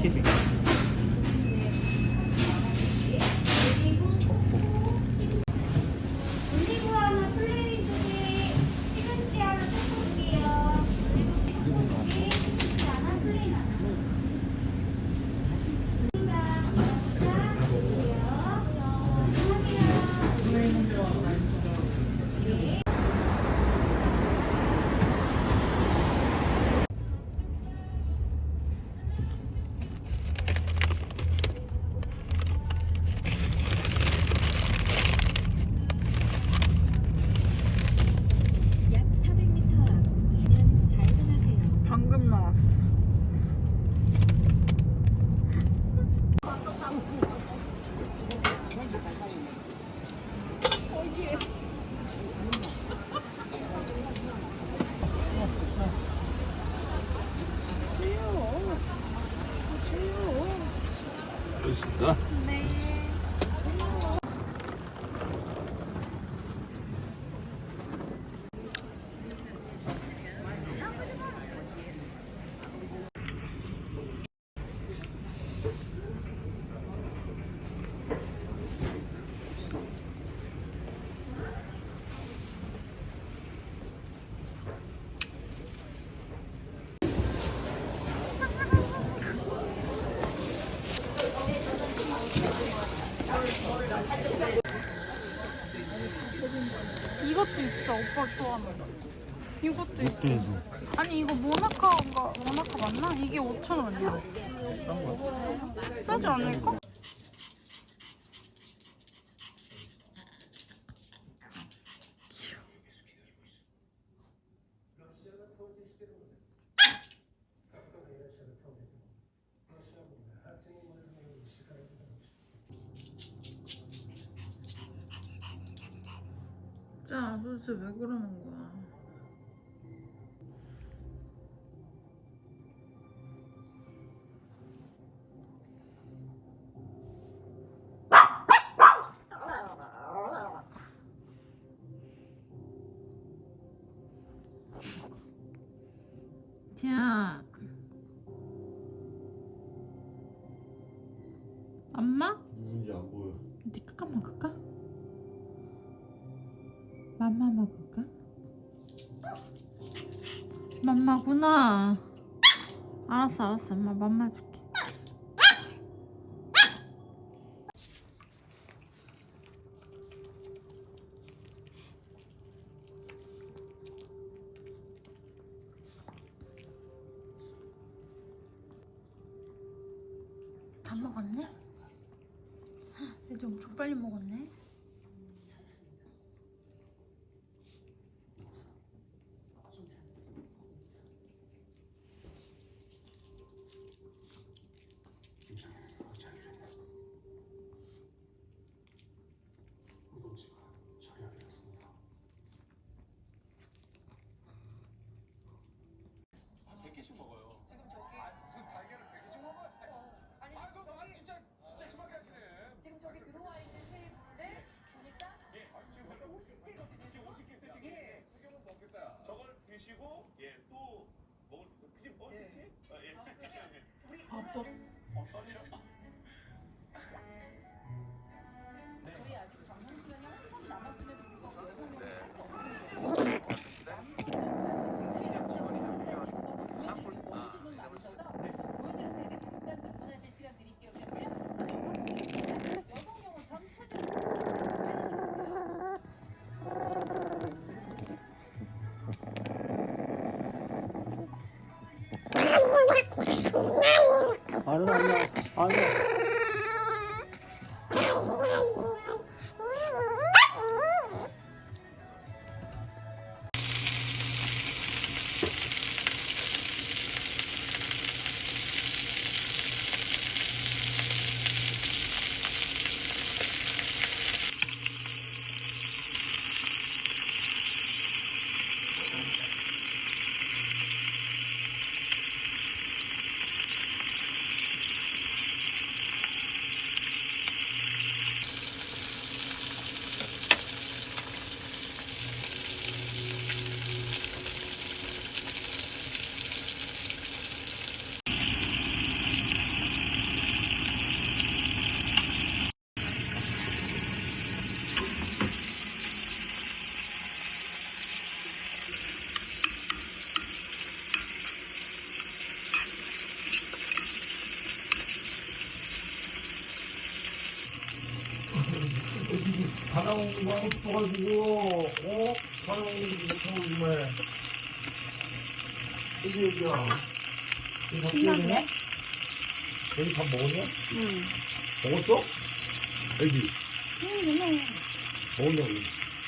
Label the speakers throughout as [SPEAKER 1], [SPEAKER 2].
[SPEAKER 1] 시금 그렇습니다.
[SPEAKER 2] 이것도 있어. 오빠 좋아하는 거. 이것도 있고.
[SPEAKER 1] 그래도
[SPEAKER 2] 아니 이거 모나카가 모나카 맞나? 이게 5천 원이야. 싸지 않을까? 자, 도대체 왜 그러는 거야? 자, 엄마?
[SPEAKER 1] 뭔지 안 보여.
[SPEAKER 2] 니 까까 먹을까? 맘마 먹을까? 맘마구나. 알았어, 알았어. 엄마 맘마 줄게. 다 먹었네? 이제 엄청 빨리 먹었네.
[SPEAKER 1] 아니 아 가나운하고 붙어가지고 어? 가나운 못하고 정말 여기 여기야 여기 밥
[SPEAKER 2] 신나네?
[SPEAKER 1] 여기 밥 먹었냐?
[SPEAKER 2] 응.
[SPEAKER 1] 먹었어? 여기
[SPEAKER 2] 응,
[SPEAKER 1] 먹었냐고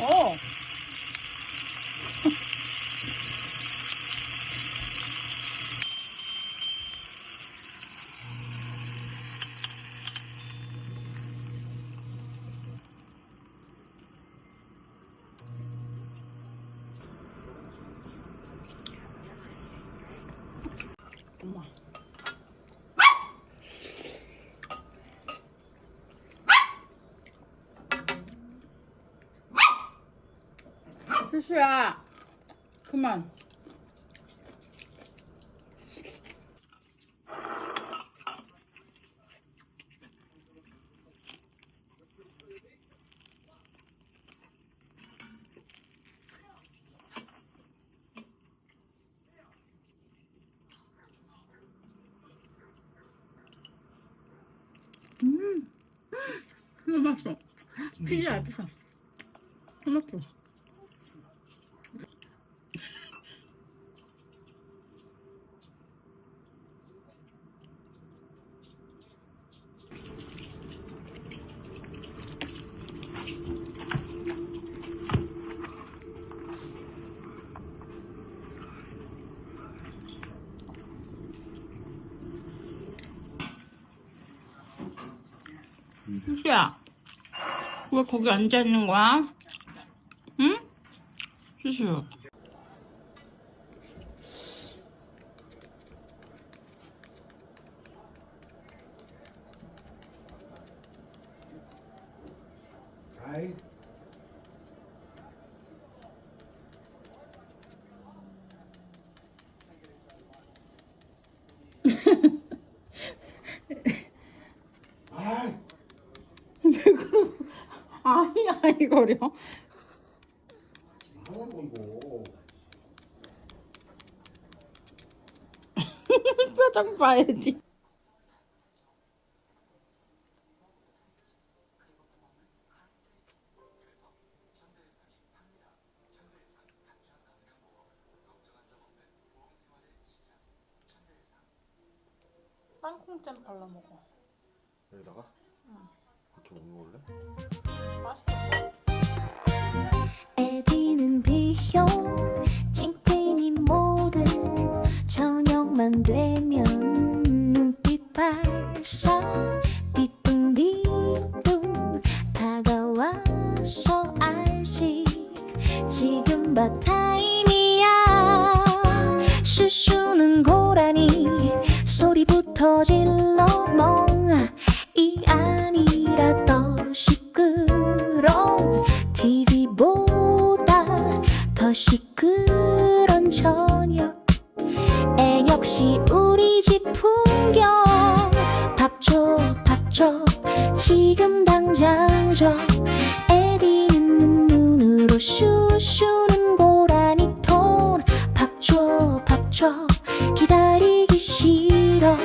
[SPEAKER 2] 어. 수수야. 그만. 음, 너무 맛있어. 치즈 얇았어. 토마토. 수수야, 왜 거기 앉아 있는 거야? 응? 수수.
[SPEAKER 1] 아이 아이
[SPEAKER 2] 아이, 아이, 거려.
[SPEAKER 1] 하라고 이거
[SPEAKER 2] 표정 봐야지. 땅콩잼 발라 먹어.
[SPEAKER 1] 여기다가 이렇게 먹는 걸래?
[SPEAKER 2] 맛
[SPEAKER 3] 시끄런 저녁. 애 역시 우리 집 풍경. 밥 줘 밥 줘 지금 당장 줘. 애디는 눈으로 슈슈는 고라니 톤 밥 줘 밥 줘 기다리기 싫어.